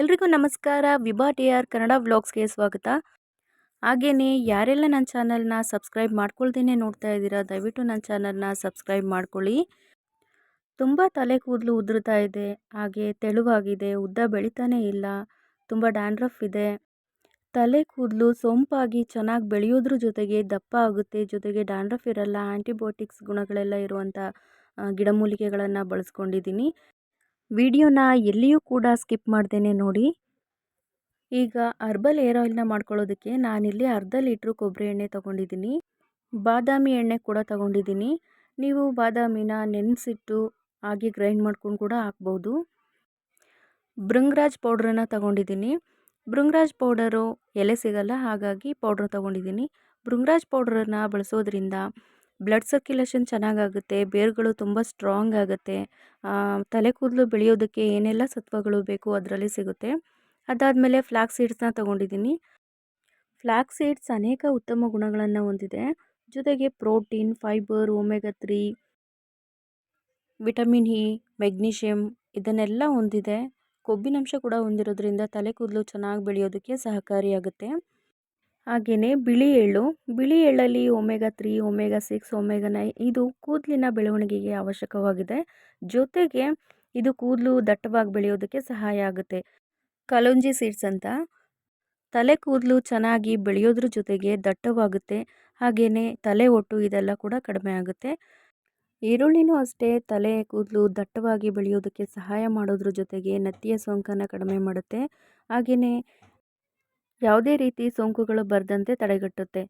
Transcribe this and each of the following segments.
ಎಲ್ರಿಗೂ ನಮಸ್ಕಾರ. Vibha T R Kannada ವ್ಲಾಗ್ಸ್ಗೆ ಸ್ವಾಗತ. ಹಾಗೆಯೇ ಯಾರೆಲ್ಲ ನನ್ನ ಚಾನಲ್ನ ಸಬ್ಸ್ಕ್ರೈಬ್ ಮಾಡ್ಕೊಳ್ದೇನೆ ನೋಡ್ತಾ ಇದ್ದೀರಾ, ದಯವಿಟ್ಟು ನನ್ನ ಚಾನಲ್ನ ಸಬ್ಸ್ಕ್ರೈಬ್ ಮಾಡ್ಕೊಳ್ಳಿ. ತುಂಬ ತಲೆ ಕೂದಲು ಉದುರ್ತಾ ಇದೆ. ಹಾಗೆ ತೆಳುವಾಗಿದೆ, ಉದ್ದ ಬೆಳೀತಾನೇ ಇಲ್ಲ, ತುಂಬ ಡ್ಯಾಂಡ್ರಫ್ ಇದೆ. ತಲೆ ಕೂದಲು ಸೊಂಪಾಗಿ ಚೆನ್ನಾಗಿ ಬೆಳೆಯೋದ್ರ ಜೊತೆಗೆ ದಪ್ಪ ಆಗುತ್ತೆ, ಜೊತೆಗೆ ಡ್ಯಾಂಡ್ರಫ್ ಇರಲ್ಲ ಆ್ಯಂಟಿಬಯೋಟಿಕ್ಸ್ ಗುಣಗಳೆಲ್ಲ ಇರುವಂಥ ಗಿಡಮೂಲಿಕೆಗಳನ್ನು ಬಳಸ್ಕೊಂಡಿದ್ದೀನಿ. ವಿಡಿಯೋನ ಎಲ್ಲಿಯೂ ಕೂಡ ಸ್ಕಿಪ್ ಮಾಡ್ದೇನೆ ನೋಡಿ. ಈಗ ಅರ್ಬಲ್ ಏರ್ ಆಯಿಲ್ನ ಮಾಡ್ಕೊಳ್ಳೋದಕ್ಕೆ ನಾನಿಲ್ಲಿ ಅರ್ಧ ಲೀಟ್ರು ಕೊಬ್ಬರಿ ಎಣ್ಣೆ ತೊಗೊಂಡಿದ್ದೀನಿ. ಬಾದಾಮಿ ಎಣ್ಣೆ ಕೂಡ ತೊಗೊಂಡಿದ್ದೀನಿ. ನೀವು ಬಾದಾಮಿನ ನೆನೆಸಿಟ್ಟು ಹಾಗೆ ಗ್ರೈಂಡ್ ಮಾಡ್ಕೊಂಡು ಕೂಡ ಹಾಕ್ಬೋದು. ಭೃಂಗರಾಜ್ ಪೌಡ್ರನ್ನು ತೊಗೊಂಡಿದ್ದೀನಿ. ಭೃಂಗರಾಜ್ ಪೌಡರು ಎಲೆ ಸಿಗಲ್ಲ, ಹಾಗಾಗಿ ಪೌಡ್ರ್ ತೊಗೊಂಡಿದ್ದೀನಿ. ಭೃಂಗರಾಜ್ ಪೌಡ್ರನ್ನು ಬಳಸೋದ್ರಿಂದ ಬ್ಲಡ್ ಸರ್ಕ್ಯುಲೇಷನ್ ಚೆನ್ನಾಗಾಗುತ್ತೆ, ಬೇರುಗಳು ತುಂಬ ಸ್ಟ್ರಾಂಗ್ ಆಗುತ್ತೆ ತಲೆ ಕೂದಲು ಬೆಳೆಯೋದಕ್ಕೆ ಏನೆಲ್ಲ ಸತ್ವಗಳು ಬೇಕು ಅದರಲ್ಲಿ ಸಿಗುತ್ತೆ. ಅದಾದಮೇಲೆ ಫ್ಲ್ಯಾಕ್ಸ್ ಸೀಡ್ಸ್ನ ತೊಗೊಂಡಿದ್ದೀನಿ. ಫ್ಲ್ಯಾಕ್ಸ್ ಸೀಡ್ಸ್ ಅನೇಕ ಉತ್ತಮ ಗುಣಗಳನ್ನು ಹೊಂದಿದೆ. ಜೊತೆಗೆ protein, fibre, omega three, vitamin E magnesium ಇದನ್ನೆಲ್ಲ ಹೊಂದಿದೆ. ಕೊಬ್ಬಿನಂಶ ಕೂಡ ಹೊಂದಿರೋದ್ರಿಂದ ತಲೆ ಕೂದಲು ಚೆನ್ನಾಗಿ ಬೆಳೆಯೋದಕ್ಕೆ ಸಹಕಾರಿಯಾಗುತ್ತೆ. ಹಾಗೆಯೇ ಬಿಳಿ ಎಳ್ಳು. ಬಿಳಿ ಎಳ್ಳಲ್ಲಿ omega three, omega six, omega nine ಇದು ಕೂದಲಿನ ಬೆಳವಣಿಗೆಗೆ ಅವಶ್ಯಕವಾಗಿದೆ. ಜೊತೆಗೆ ಇದು ಕೂದಲು ದಟ್ಟವಾಗಿ ಬೆಳೆಯೋದಕ್ಕೆ ಸಹಾಯ ಆಗುತ್ತೆ. ಕಲೋಂಜಿ ಸೀಡ್ಸ್ ಅಂತ. ತಲೆ ಕೂದಲು ಚೆನ್ನಾಗಿ ಬೆಳೆಯೋದ್ರ ಜೊತೆಗೆ ದಟ್ಟವಾಗುತ್ತೆ. ಹಾಗೆಯೇ ತಲೆ ಒಟ್ಟು ಇದೆಲ್ಲ ಕೂಡ ಕಡಿಮೆ ಆಗುತ್ತೆ. ಈರುಳ್ಳಿನೂ ಅಷ್ಟೇ ತಲೆ ಕೂದಲು ದಟ್ಟವಾಗಿ ಬೆಳೆಯೋದಕ್ಕೆ ಸಹಾಯ ಮಾಡೋದ್ರ ಜೊತೆಗೆ ನತ್ತಿಯ ಸೋಂಕನ್ನು ಕಡಿಮೆ ಮಾಡುತ್ತೆ. ಹಾಗೆಯೇ ಯಾವುದೇ ರೀತಿ ಸೋಂಕುಗಳು ಬರದಂತೆ ತಡೆಗಟ್ಟುತ್ತೆ.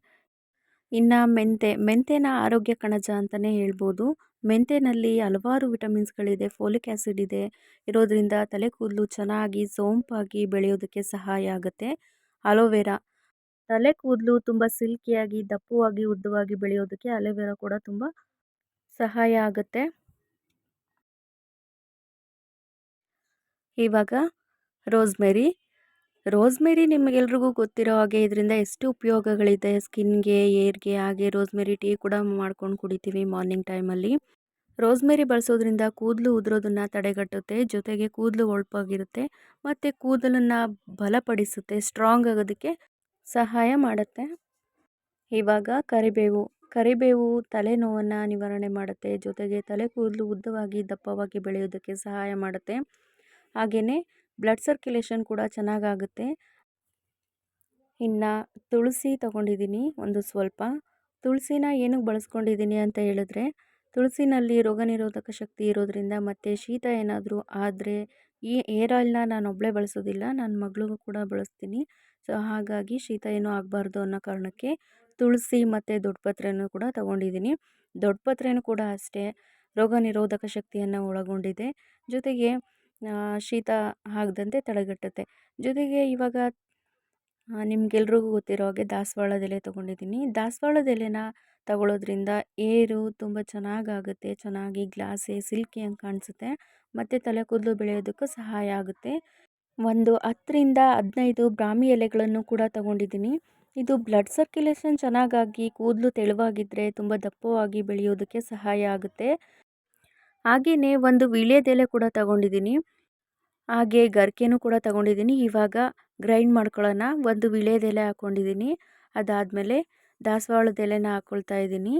ಇನ್ನು ಮೆಂತೆ, ಮೆಂತೆನ ಆರೋಗ್ಯ ಕಣಜ ಅಂತಲೇ ಹೇಳ್ಬೋದು. ಮೆಂತೆನಲ್ಲಿ ಹಲವಾರು ವಿಟಮಿನ್ಸ್ಗಳಿದೆ, ಫೋಲಿಕ್ ಆ್ಯಸಿಡ್ ಇದೆ. ಇರೋದರಿಂದ ತಲೆ ಕೂದಲು ಚೆನ್ನಾಗಿ ಸೋಂಪಾಗಿ ಬೆಳೆಯೋದಕ್ಕೆ ಸಹಾಯ ಆಗುತ್ತೆ. ಅಲೋವೆರಾ, ತಲೆ ಕೂದಲು ತುಂಬ ಸಿಲ್ಕಿಯಾಗಿ, ದಪ್ಪವಾಗಿ, ಉದ್ದವಾಗಿ ಬೆಳೆಯೋದಕ್ಕೆ ಅಲೋವೆರಾ ಕೂಡ ತುಂಬ ಸಹಾಯ ಆಗುತ್ತೆ. ಇವಾಗ ರೋಸ್ಮೆರಿ ರೋಸ್ಮೆರಿ ನಿಮಗೆಲ್ರಿಗೂ ಗೊತ್ತಿರೋ ಹಾಗೆ ಇದರಿಂದ ಎಷ್ಟು ಉಪಯೋಗಗಳಿದೆ. ಸ್ಕಿನ್ಗೆ, ಏರ್ಗೆ ಹಾಗೆ ರೋಸ್ಮೆರಿ ಟೀ ಕೂಡ ಮಾಡ್ಕೊಂಡು ಕುಡಿತೀವಿ ಮಾರ್ನಿಂಗ್ ಟೈಮಲ್ಲಿ. ರೋಸ್ಮೆರಿ ಬಳಸೋದ್ರಿಂದ ಕೂದಲು ಉದುರೋದನ್ನು ತಡೆಗಟ್ಟುತ್ತೆ, ಜೊತೆಗೆ ಕೂದಲು ಹೊಳಪಾಗಿರುತ್ತೆ ಮತ್ತು ಕೂದಲನ್ನು ಬಲಪಡಿಸುತ್ತೆ, ಸ್ಟ್ರಾಂಗ್ ಆಗೋದಕ್ಕೆ ಸಹಾಯ ಮಾಡುತ್ತೆ. ಇವಾಗ ಕರಿಬೇವು ಕರಿಬೇವು ತಲೆನೋವನ್ನು ನಿವಾರಣೆ ಮಾಡುತ್ತೆ, ಜೊತೆಗೆ ತಲೆ ಕೂದಲು ಉದ್ದವಾಗಿ ದಪ್ಪವಾಗಿ ಬೆಳೆಯೋದಕ್ಕೆ ಸಹಾಯ ಮಾಡುತ್ತೆ. ಹಾಗೆಯೇ ಬ್ಲಡ್ ಸರ್ಕ್ಯುಲೇಷನ್ ಕೂಡ ಚೆನ್ನಾಗಾಗುತ್ತೆ. ಇನ್ನು ತುಳಸಿ ತಗೊಂಡಿದ್ದೀನಿ ಒಂದು ಸ್ವಲ್ಪ. ತುಳಸಿನ ಏನಕ್ಕೆ ಬಳಸ್ಕೊಂಡಿದ್ದೀನಿ ಅಂತ ಹೇಳಿದ್ರೆ, ತುಳಸಿನಲ್ಲಿ ರೋಗ ನಿರೋಧಕ ಶಕ್ತಿ ಇರೋದರಿಂದ ಮತ್ತು ಶೀತ ಏನಾದರೂ ಆದರೆ ಈ ಏರ್ ಆಯಿಲ್ನ ನಾನು ಒಬ್ಬಳೇ ಬಳಸೋದಿಲ್ಲ ನನ್ನ ಮಗಳಿಗೂ ಕೂಡ ಬಳಸ್ತೀನಿ. ಸೊ ಹಾಗಾಗಿ ಶೀತ ಏನೂ ಆಗಬಾರ್ದು ಅನ್ನೋ ಕಾರಣಕ್ಕೆ ತುಳಸಿ ಮತ್ತು ದೊಡ್ಡಪತ್ರೆನೂ ಕೂಡ ತಗೊಂಡಿದ್ದೀನಿ. ದೊಡ್ಡಪತ್ರೆನೂ ಕೂಡ ಅಷ್ಟೇ ರೋಗ ನಿರೋಧಕ ಶಕ್ತಿಯನ್ನು ಒಳಗೊಂಡಿದೆ. ಜೊತೆಗೆ ಶೀತ ಆಗದಂತೆ ತಡೆಗಟ್ಟುತ್ತೆ. ಜೊತೆಗೆ ಇವಾಗ ನಿಮ್ಗೆಲ್ರಿಗೂ ಗೊತ್ತಿರೋ ಹಾಗೆ ದಾಸವಾಳದ ಎಲೆ ತೊಗೊಂಡಿದ್ದೀನಿ. ದಾಸವಾಳದ ಎಲೆನ ತಗೊಳ್ಳೋದ್ರಿಂದ ಏರು ತುಂಬ ಚೆನ್ನಾಗಾಗುತ್ತೆ. ಚೆನ್ನಾಗಿ ಗ್ಲಾಸೆ, ಸಿಲ್ಕಿ ಹಂಗೆ ಕಾಣಿಸುತ್ತೆ. ಮತ್ತು ತಲೆ ಕೂದಲು ಬೆಳೆಯೋದಕ್ಕೂ ಸಹಾಯ ಆಗುತ್ತೆ. ಒಂದು ಹತ್ತರಿಂದ ಹದಿನೈದು ಬ್ರಾಹ್ಮಿ ಎಲೆಗಳನ್ನು ಕೂಡ ತಗೊಂಡಿದ್ದೀನಿ. ಇದು ಬ್ಲಡ್ ಸರ್ಕ್ಯುಲೇಷನ್ ಚೆನ್ನಾಗಾಗಿ ಕೂದಲು ತೆಳುವಾಗಿದ್ದರೆ ತುಂಬ ದಪ್ಪವಾಗಿ ಬೆಳೆಯೋದಕ್ಕೆ ಸಹಾಯ ಆಗುತ್ತೆ. ಹಾಗೆಯೇ ಒಂದು ವೀಳ್ಯದೆಲೆ ಕೂಡ ತಗೊಂಡಿದ್ದೀನಿ. ಹಾಗೆ ಗರ್ಕೆನೂ ಕೂಡ ತಗೊಂಡಿದ್ದೀನಿ. ಇವಾಗ ಗ್ರೈಂಡ್ ಮಾಡ್ಕೊಳ್ಳೋಣ. ಒಂದು ವೀಳ್ಯದೆಲೆ ಹಾಕ್ಕೊಂಡಿದ್ದೀನಿ ಅದಾದಮೇಲೆ ದಾಸವಾಳದ ಎಲೆನ ಹಾಕ್ಕೊಳ್ತಾ ಇದ್ದೀನಿ.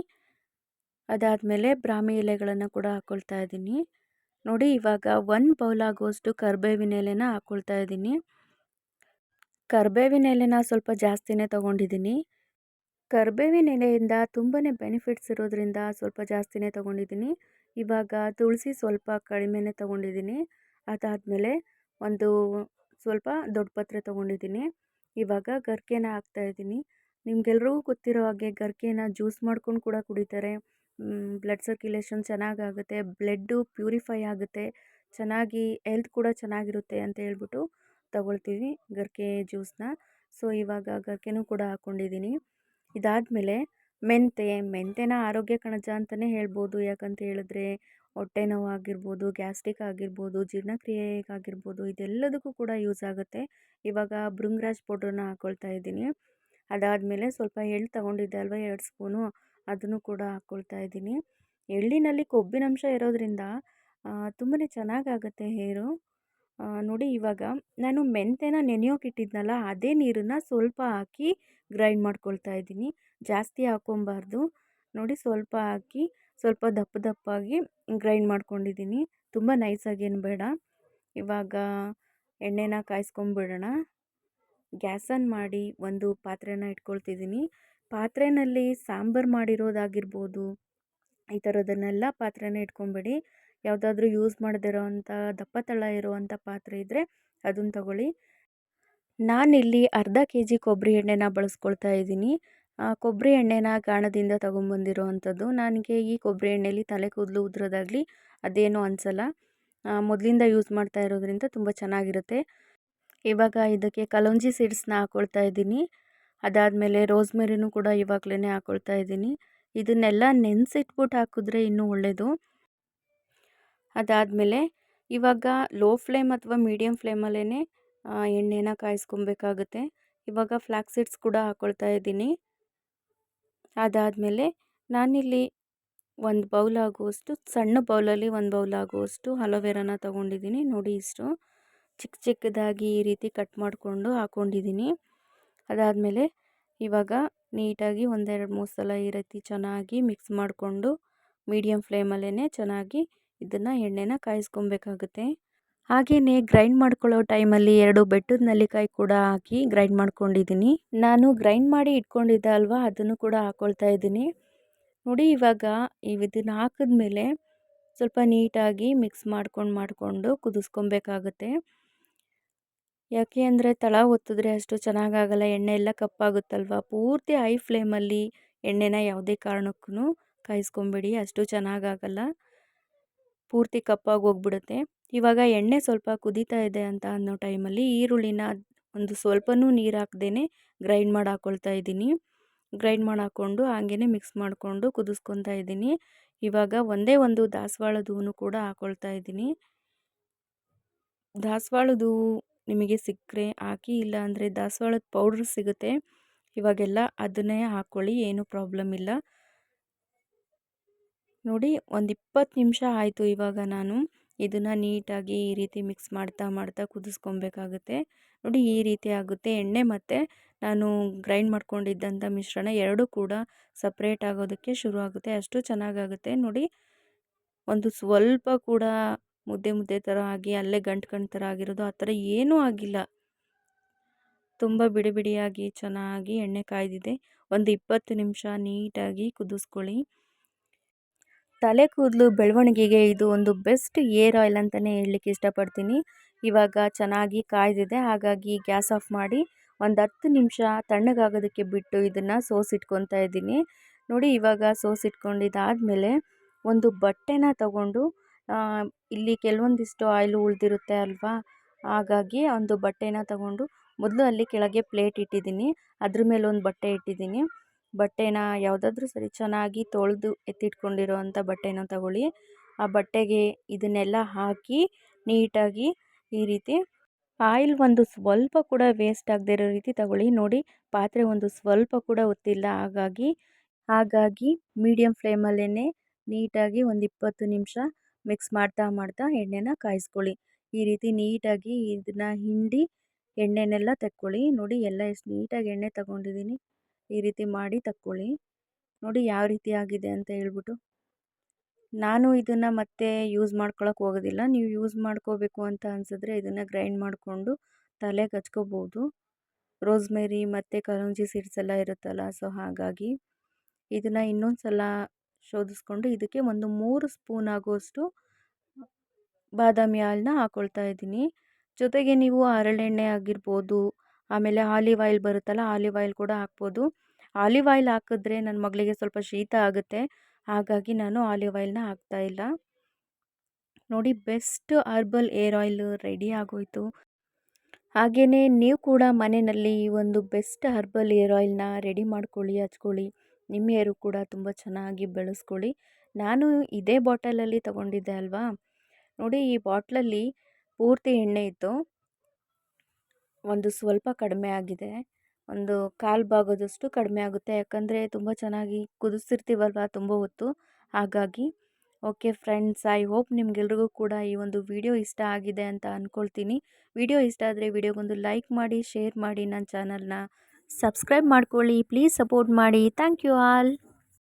ಅದಾದಮೇಲೆ ಬ್ರಾಹ್ಮಿ ಎಲೆಗಳನ್ನು ಕೂಡ ಹಾಕ್ಕೊಳ್ತಾ ಇದ್ದೀನಿ. ನೋಡಿ, ಇವಾಗ ಒಂದು ಬೌಲ್ ಆಗುವಷ್ಟು ಕರ್ಬೇವಿನ ಎಲೆನ ಹಾಕ್ಕೊಳ್ತಾ ಇದ್ದೀನಿ. ಕರ್ಬೇವಿನ ಎಲೆನ ಸ್ವಲ್ಪ ಜಾಸ್ತಿನೇ ತೊಗೊಂಡಿದ್ದೀನಿ. ಕರ್ಬೇವಿನ ಎಲೆಯಿಂದ ತುಂಬಾ ಬೆನಿಫಿಟ್ಸ್ ಇರೋದ್ರಿಂದ ಸ್ವಲ್ಪ ಜಾಸ್ತಿನೇ ತೊಗೊಂಡಿದ್ದೀನಿ. ಇವಾಗ ತುಳಸಿ ಸ್ವಲ್ಪ ಕಡಿಮೆನೆ ತೊಗೊಂಡಿದ್ದೀನಿ. ಅದಾದಮೇಲೆ ಒಂದು ಸ್ವಲ್ಪ ದೊಡ್ಡ ಪತ್ರೆ ತೊಗೊಂಡಿದ್ದೀನಿ. ಇವಾಗ ಗರಿಕೆನ ಹಾಕ್ತಾಯಿದ್ದೀನಿ ನಿಮ್ಗೆಲ್ರಿಗೂ ಗೊತ್ತಿರೋ ಹಾಗೆ ಗರ್ಕೆನ ಜ್ಯೂಸ್ ಮಾಡ್ಕೊಂಡು ಕೂಡ ಕುಡಿತಾರೆ. ಬ್ಲಡ್ ಸರ್ಕ್ಯುಲೇಷನ್ ಚೆನ್ನಾಗಾಗುತ್ತೆ. ಬ್ಲಡ್ಡು ಪ್ಯೂರಿಫೈ ಆಗುತ್ತೆ. ಚೆನ್ನಾಗಿ ಹೆಲ್ತ್ ಕೂಡ ಚೆನ್ನಾಗಿರುತ್ತೆ ಅಂತ ಹೇಳ್ಬಿಟ್ಟು ತಗೊಳ್ತೀವಿ ಗರಿಕೆ ಜ್ಯೂಸ್ನ. ಸೊ, ಇವಾಗ ಗರ್ಕೆನೂ ಕೂಡ ಹಾಕ್ಕೊಂಡಿದ್ದೀನಿ ಇದಾದಮೇಲೆ ಮೆಂತೆ, ಮೆಂತೆನ ಆರೋಗ್ಯ ಕಣಜ ಅಂತಲೇ ಹೇಳ್ಬೋದು. ಯಾಕಂತ ಹೇಳಿದ್ರೆ ಹೊಟ್ಟೆ ನೋವು ಆಗಿರ್ಬೋದು ಗ್ಯಾಸ್ಟ್ರಿಕ್ ಆಗಿರ್ಬೋದು, ಜೀರ್ಣಕ್ರಿಯೆಗಾಗಿರ್ಬೋದು, ಇದೆಲ್ಲದಕ್ಕೂ ಕೂಡ ಯೂಸ್ ಆಗುತ್ತೆ. ಇವಾಗ ಭೃಂಗರಾಜ್ ಪೌಡ್ರನ್ನ ಹಾಕ್ಕೊಳ್ತಾ ಇದ್ದೀನಿ. ಅದಾದಮೇಲೆ ಸ್ವಲ್ಪ ಎಳ್ಳು ತಗೊಂಡಿದ್ದೆ ಅಲ್ವಾ, ಎರಡು ಸ್ಪೂನು. ಅದನ್ನು ಕೂಡ ಹಾಕ್ಕೊಳ್ತಾ ಇದ್ದೀನಿ. ಎಳ್ಳಿನಲ್ಲಿ ಕೊಬ್ಬಿನಂಶ ಇರೋದ್ರಿಂದ ತುಂಬಾ ಚೆನ್ನಾಗಾಗುತ್ತೆ ಹೇರು. ನೋಡಿ ಇವಾಗ ನಾನು ಮೆಂತ್ಯನ ನೆನೆಯೋಕೆ ಇಟ್ಟಿದ್ನಲ್ಲ ಅದೇ ನೀರನ್ನು ಸ್ವಲ್ಪ ಹಾಕಿ ಗ್ರೈಂಡ್ ಮಾಡ್ಕೊಳ್ತಾ ಇದ್ದೀನಿ. ಜಾಸ್ತಿ ಹಾಕ್ಕೊಬಾರ್ದು. ನೋಡಿ ಸ್ವಲ್ಪ ಹಾಕಿ ಸ್ವಲ್ಪ ದಪ್ಪ ದಪ್ಪಾಗಿ ಗ್ರೈಂಡ್ ಮಾಡ್ಕೊಂಡಿದ್ದೀನಿ. ತುಂಬ ನೈಸಾಗೇನು ಬೇಡ. ಇವಾಗ ಎಣ್ಣೆನ ಕಾಯಿಸ್ಕೊಂಬಿಡೋಣ. ಗ್ಯಾಸನ್ನು ಮಾಡಿ ಒಂದು ಪಾತ್ರೆನ ಇಟ್ಕೊಳ್ತಿದ್ದೀನಿ. ಪಾತ್ರೆಯಲ್ಲಿ ಸಾಂಬಾರು ಮಾಡಿರೋದಾಗಿರ್ಬೋದು, ಈ ಥರದನ್ನೆಲ್ಲ ಪಾತ್ರೆನ ಇಟ್ಕೊಂಬೇಡಿ. ಯಾವುದಾದ್ರೂ ಯೂಸ್ ಮಾಡದಿರೋ ದಪ್ಪ ತಳ ಇರುವಂಥ ಪಾತ್ರೆ ಇದ್ದರೆ ಅದನ್ನು ತಗೊಳ್ಳಿ. ನಾನಿಲ್ಲಿ ಅರ್ಧ ಕೆ ಜಿ ಕೊಬ್ಬರಿ ಎಣ್ಣೆನ ಬಳಸ್ಕೊಳ್ತಾ ಇದ್ದೀನಿ. ಕೊಬ್ಬರಿ ಎಣ್ಣೆನ ಗಾಣದಿಂದ ತೊಗೊಂಬಂದಿರೋ ಅಂಥದ್ದು ನನಗೆ ಈ ಕೊಬ್ಬರಿ ಎಣ್ಣೆಲಿ ತಲೆ ಕೂದಲು ಉದುರೋದಾಗಲಿ ಅದೇನೂ ಅನಿಸಲ್ಲ. ಮೊದಲಿಂದ ಯೂಸ್ ಮಾಡ್ತಾ ಇರೋದ್ರಿಂದ ತುಂಬ ಚೆನ್ನಾಗಿರುತ್ತೆ. ಇವಾಗ ಇದಕ್ಕೆ ಕಲೋಂಜಿ ಸೀಡ್ಸ್ನ ಹಾಕ್ಕೊಳ್ತಾ ಇದ್ದೀನಿ. ಅದಾದಮೇಲೆ ರೋಸ್ಮೆರಿನೂ ಕೂಡ ಇವಾಗಲೇ ಹಾಕ್ಕೊಳ್ತಾ ಇದ್ದೀನಿ. ಇದನ್ನೆಲ್ಲ ನೆನೆಸಿಟ್ಬಿಟ್ಟು ಹಾಕಿದ್ರೆ ಇನ್ನೂ ಒಳ್ಳೆಯದು ಅದಾದಮೇಲೆ ಇವಾಗ ಲೋ ಫ್ಲೇಮ್ ಅಥವಾ ಮೀಡಿಯಮ್ ಫ್ಲೇಮಲ್ಲೇ ಎಣ್ಣೆನ ಕಾಯಿಸ್ಕೊಬೇಕಾಗುತ್ತೆ. ಇವಾಗ ಫ್ಲ್ಯಾಕ್ ಸೀಡ್ಸ್ ಕೂಡ ಹಾಕ್ಕೊಳ್ತಾ ಇದ್ದೀನಿ. ಅದಾದಮೇಲೆ ನಾನಿಲ್ಲಿ ಒಂದು ಬೌಲ್ ಆಗುವಷ್ಟು, ಸಣ್ಣ ಬೌಲಲ್ಲಿ ಒಂದು ಬೌಲ್ ಆಗುವಷ್ಟು ಅಲೋವೆರಾನ ತೊಗೊಂಡಿದ್ದೀನಿ. ನೋಡಿ ಇಷ್ಟು ಚಿಕ್ಕ ಚಿಕ್ಕದಾಗಿ ಈ ರೀತಿ ಕಟ್ ಮಾಡಿಕೊಂಡು ಹಾಕ್ಕೊಂಡಿದ್ದೀನಿ ಅದಾದಮೇಲೆ ಇವಾಗ ನೀಟಾಗಿ ಒಂದೆರಡು ಮೂರು ಸಲ ಈ ರೀತಿ ಚೆನ್ನಾಗಿ ಮಿಕ್ಸ್ ಮಾಡಿಕೊಂಡು ಮೀಡಿಯಮ್ ಫ್ಲೇಮಲ್ಲೇ ಚೆನ್ನಾಗಿ ಇದನ್ನು ಎಣ್ಣೆನ ಕಾಯಿಸ್ಕೊಬೇಕಾಗುತ್ತೆ. ಹಾಗೆಯೇ ಗ್ರೈಂಡ್ ಮಾಡ್ಕೊಳ್ಳೋ ಟೈಮಲ್ಲಿ ಎರಡು ಬೆಟ್ಟದ ನೆಲ್ಲಿಕಾಯಿ ಕೂಡ ಹಾಕಿ ಗ್ರೈಂಡ್ ಮಾಡ್ಕೊಂಡಿದ್ದೀನಿ. ನಾನು ಗ್ರೈಂಡ್ ಮಾಡಿ ಇಟ್ಕೊಂಡಿದ್ದೆ ಅಲ್ವಾ, ಅದನ್ನು ಕೂಡ ಹಾಕ್ಕೊಳ್ತಾ ಇದ್ದೀನಿ. ನೋಡಿ ಇವಾಗ ಇದನ್ನು ಹಾಕಿದ್ಮೇಲೆ ಸ್ವಲ್ಪ ನೀಟಾಗಿ ಮಿಕ್ಸ್ ಮಾಡ್ಕೊಂಡು ಮಾಡಿಕೊಂಡು ಕುದಿಸ್ಕೊಬೇಕಾಗುತ್ತೆ. ಯಾಕೆ ಅಂದರೆ ತಳ ಒತ್ತಿದ್ರೆ ಅಷ್ಟು ಚೆನ್ನಾಗಾಗಲ್ಲ, ಎಣ್ಣೆ ಎಲ್ಲ ಕಪ್ಪಾಗುತ್ತಲ್ವ? ಪೂರ್ತಿ ಹೈ ಫ್ಲೇಮಲ್ಲಿ ಎಣ್ಣೆನ ಯಾವುದೇ ಕಾರಣಕ್ಕೂ ಕಾಯಿಸ್ಕೊಬೇಡಿ, ಅಷ್ಟು ಚೆನ್ನಾಗಾಗಲ್ಲ. ಪೂರ್ತಿ ಕಪ್ಪಾಗಿ ಹೋಗ್ಬಿಡುತ್ತೆ. ಇವಾಗ ಎಣ್ಣೆ ಸ್ವಲ್ಪ ಕುದೀತಾ ಇದೆ ಅಂತ ಅನ್ನೋ ಟೈಮಲ್ಲಿ ಈರುಳ್ಳಿನ ಒಂದು ಸ್ವಲ್ಪನೂ ನೀರು ಹಾಕ್ದೇ ಗ್ರೈಂಡ್ ಮಾಡಿ ಹಾಕ್ಕೊಳ್ತಾ ಇದ್ದೀನಿ. ಗ್ರೈಂಡ್ ಮಾಡಿ ಹಾಕ್ಕೊಂಡು ಹಾಗೇ ಮಿಕ್ಸ್ ಮಾಡಿಕೊಂಡು ಕುದಿಸ್ಕೊತಾ ಇದ್ದೀನಿ. ಇವಾಗ ಒಂದೇ ಒಂದು ದಾಸವಾಳದ ಹೂವು ಕೂಡ ಹಾಕ್ಕೊಳ್ತಾ ಇದ್ದೀನಿ. ದಾಸವಾಳದ ನಿಮಗೆ ಸಿಕ್ಕರೆ ಹಾಕಿ ಇಲ್ಲ ಅಂದರೆ ದಾಸವಾಳದ ಪೌಡ್ರ್ ಸಿಗುತ್ತೆ. ಇವಾಗೆಲ್ಲ ಅದನ್ನೇ ಹಾಕ್ಕೊಳ್ಳಿ ಏನೂ ಪ್ರಾಬ್ಲಮ್ ಇಲ್ಲ. ನೋಡಿ ಒಂದು ಇಪ್ಪತ್ತು ನಿಮಿಷ ಆಯಿತು ಇವಾಗ ನಾನು ಇದನ್ನು ನೀಟಾಗಿ ಈ ರೀತಿ ಮಿಕ್ಸ್ ಮಾಡ್ತಾ ಮಾಡ್ತಾ ಕುದಿಸ್ಕೊಬೇಕಾಗುತ್ತೆ. ನೋಡಿ ಈ ರೀತಿ ಆಗುತ್ತೆ. ಎಣ್ಣೆ ಮತ್ತು ನಾನು ಗ್ರೈಂಡ್ ಮಾಡ್ಕೊಂಡಿದ್ದಂಥ ಮಿಶ್ರಣ ಎರಡೂ ಕೂಡ ಸಪ್ರೇಟ್ ಆಗೋದಕ್ಕೆ ಶುರು ಆಗುತ್ತೆ. ಅಷ್ಟು ಚೆನ್ನಾಗಾಗುತ್ತೆ. ನೋಡಿ ಒಂದು ಸ್ವಲ್ಪ ಕೂಡ ಮುದ್ದೆ ಮುದ್ದೆ ಥರ ಆಗಿ ಅಲ್ಲೇ ಗಂಟು ಗಂಟು ಥರ ಆಗಿರೋದು ಆ ಥರ ಏನೂ ಆಗಿಲ್ಲ. ತುಂಬ ಬಿಡಿ ಬಿಡಿಯಾಗಿ ಚೆನ್ನಾಗಿ ಎಣ್ಣೆ ಕಾಯ್ದಿದೆ. ಒಂದು ಇಪ್ಪತ್ತು ನಿಮಿಷ ನೀಟಾಗಿ ಕುದಿಸ್ಕೊಳ್ಳಿ. ತಲೆ ಕೂದಲು ಬೆಳವಣಿಗೆಗೆ ಇದು ಒಂದು ಬೆಸ್ಟ್ ಏರ್ ಆಯಿಲ್ ಅಂತಲೇ ಹೇಳಲಿಕ್ಕೆ ಇಷ್ಟಪಡ್ತೀನಿ. ಇವಾಗ ಚೆನ್ನಾಗಿ ಕಾಯ್ದಿದೆ. ಹಾಗಾಗಿ ಗ್ಯಾಸ್ ಆಫ್ ಮಾಡಿ ಒಂದು ಹತ್ತು ನಿಮಿಷ ತಣ್ಣಗಾಗೋದಕ್ಕೆ ಬಿಟ್ಟು ಇದನ್ನು ಸೋಸಿಟ್ಕೊತಾ ಇದ್ದೀನಿ. ನೋಡಿ ಇವಾಗ ಸೋಸಿಟ್ಕೊಂಡಿದ್ದಾದಮೇಲೆ ಒಂದು ಬಟ್ಟೆನ ತಗೊಂಡು ಇಲ್ಲಿ ಕೆಲವೊಂದಿಷ್ಟು ಆಯಿಲ್ ಉಳಿದಿರುತ್ತೆ ಅಲ್ವಾ? ಹಾಗಾಗಿ ಒಂದು ಬಟ್ಟೆನ ತಗೊಂಡು ಮೊದಲು ಅಲ್ಲಿ ಕೆಳಗೆ ಪ್ಲೇಟ್ ಇಟ್ಟಿದ್ದೀನಿ. ಅದ್ರ ಮೇಲೆ ಒಂದು ಬಟ್ಟೆ ಇಟ್ಟಿದ್ದೀನಿ. ಬಟ್ಟೆನ ಯಾವುದಾದ್ರೂ ಸರಿ ಚೆನ್ನಾಗಿ ತೊಳೆದು ಎತ್ತಿಟ್ಕೊಂಡಿರೋ ಅಂಥ ಬಟ್ಟೆನ ತಗೊಳ್ಳಿ. ಆ ಬಟ್ಟೆಗೆ ಇದನ್ನೆಲ್ಲ ಹಾಕಿ ನೀಟಾಗಿ ಈ ರೀತಿ ಆಯಿಲ್ ಒಂದು ಸ್ವಲ್ಪ ಕೂಡ ವೇಸ್ಟ್ ಆಗದೆ ಇರೋ ರೀತಿ ತಗೊಳ್ಳಿ. ನೋಡಿ, ಪಾತ್ರೆ ಒಂದು ಸ್ವಲ್ಪ ಕೂಡ ಒತ್ತಿಲ್ಲ. ಹಾಗಾಗಿ ಹಾಗಾಗಿ ಮೀಡಿಯಮ್ ಫ್ಲೇಮಲ್ಲೇ ನೀಟಾಗಿ ಒಂದು ಇಪ್ಪತ್ತು ನಿಮಿಷ ಮಿಕ್ಸ್ ಮಾಡ್ತಾ ಮಾಡ್ತಾ ಎಣ್ಣೆನ ಕಾಯಿಸ್ಕೊಳ್ಳಿ. ಈ ರೀತಿ ನೀಟಾಗಿ ಇದನ್ನು ಹಿಂಡಿ ಎಣ್ಣೆನೆಲ್ಲ ತಕ್ಕೊಳ್ಳಿ. ನೋಡಿ, ಎಲ್ಲ ಎಷ್ಟು ನೀಟಾಗಿ ಎಣ್ಣೆ ತಗೊಂಡಿದ್ದೀನಿ. ಈ ರೀತಿ ಮಾಡಿ ತಕ್ಕೊಳ್ಳಿ. ನೋಡಿ ಯಾವ ರೀತಿ ಆಗಿದೆ ಅಂತ ಹೇಳ್ಬಿಟ್ಟು. ನಾನು ಇದನ್ನು ಮತ್ತೆ ಯೂಸ್ ಮಾಡ್ಕೊಳಕ್ಕೆ ಹೋಗೋದಿಲ್ಲ. ನೀವು ಯೂಸ್ ಮಾಡ್ಕೋಬೇಕು ಅಂತ ಅನಿಸಿದ್ರೆ ಇದನ್ನು ಗ್ರೈಂಡ್ ಮಾಡಿಕೊಂಡು ತಲೆಗೆ ಹಚ್ಕೋಬೋದು ರೋಸ್ಮೇರಿ ಮತ್ತು ಕರಂಜಿ ಸೀಡ್ಸ್ ಎಲ್ಲ ಇರುತ್ತಲ್ಲ ಸೊ ಹಾಗಾಗಿ ಇದನ್ನು ಇನ್ನೊಂದು ಸಲ ಶೋಧಿಸ್ಕೊಂಡು ಇದಕ್ಕೆ ಒಂದು ಮೂರು ಸ್ಪೂನ್ ಆಗುವಷ್ಟು ಬಾದಾಮಿ ಹಾಲನ್ನ ಹಾಕ್ಕೊಳ್ತಾ ಇದ್ದೀನಿ. ಜೊತೆಗೆ ನೀವು ಹರಳೆಣ್ಣೆ ಆಗಿರ್ಬೋದು ಆಮೇಲೆ ಆಲಿವ್ ಆಯಿಲ್ ಬರುತ್ತಲ್ಲ, ಆಲಿವ್ ಆಯಿಲ್ ಕೂಡ ಹಾಕ್ಬೋದು. ಆಲಿವ್ ಆಯಿಲ್ ಹಾಕಿದ್ರೆ ನನ್ನ ಮಗಳಿಗೆ ಸ್ವಲ್ಪ ಶೀತ ಆಗುತ್ತೆ. ಹಾಗಾಗಿ ನಾನು ಆಲಿವ್ ಆಯಿಲ್ನ ಹಾಕ್ತಾಯಿಲ್ಲ ನೋಡಿ, best herbal hair oil ready ಆಗೋಯಿತು. ಹಾಗೆಯೇ ನೀವು ಕೂಡ ಮನೆಯಲ್ಲಿ ಈ ಒಂದು ಬೆಸ್ಟ್ ಹರ್ಬಲ್ ಏರ್ ಆಯಿಲ್ನ ರೆಡಿ ಮಾಡ್ಕೊಳ್ಳಿ, ಹಚ್ಕೊಳ್ಳಿ. ನಿಮ್ಮ ಏರು ಕೂಡ ತುಂಬ ಚೆನ್ನಾಗಿ ಬೆಳೆಸ್ಕೊಳ್ಳಿ. ನಾನು ಇದೇ ಬಾಟಲಲ್ಲಿ ತಗೊಂಡಿದ್ದೆ ಅಲ್ವಾ? ನೋಡಿ, ಈ ಬಾಟ್ಲಲ್ಲಿ ಪೂರ್ತಿ ಎಣ್ಣೆ ಇತ್ತು. ಒಂದು ಸ್ವಲ್ಪ ಕಡಿಮೆ ಆಗಿದೆ. ಒಂದು ಕಾಲು ಭಾಗದಷ್ಟು ಕಡಿಮೆ ಆಗುತ್ತೆ. ಯಾಕಂದರೆ ತುಂಬ ಚೆನ್ನಾಗಿ ಕುದಿಸಿರ್ತೀವಲ್ವ ತುಂಬ ಹೊತ್ತು. ಹಾಗಾಗಿ, ಓಕೆ ಫ್ರೆಂಡ್ಸ್, ಐ ಹೋಪ್ ನಿಮ್ಗೆಲ್ರಿಗೂ ಕೂಡ ಈ ಒಂದು ವಿಡಿಯೋ ಇಷ್ಟ ಆಗಿದೆ ಅಂತ ಅಂದ್ಕೊಳ್ತೀನಿ ವಿಡಿಯೋ ಇಷ್ಟ ಆದರೆ ವಿಡಿಯೋಗೊಂದು ಲೈಕ್ ಮಾಡಿ, ಶೇರ್ ಮಾಡಿ ನನ್ನ ಚಾನಲ್ನ. ಸಬ್ಸ್ಕ್ರೈಬ್ ಮಾಡ್ಕೊಳ್ಳಿ. ಪ್ಲೀಸ್ ಸಪೋರ್ಟ್ ಮಾಡಿ. Thank you all.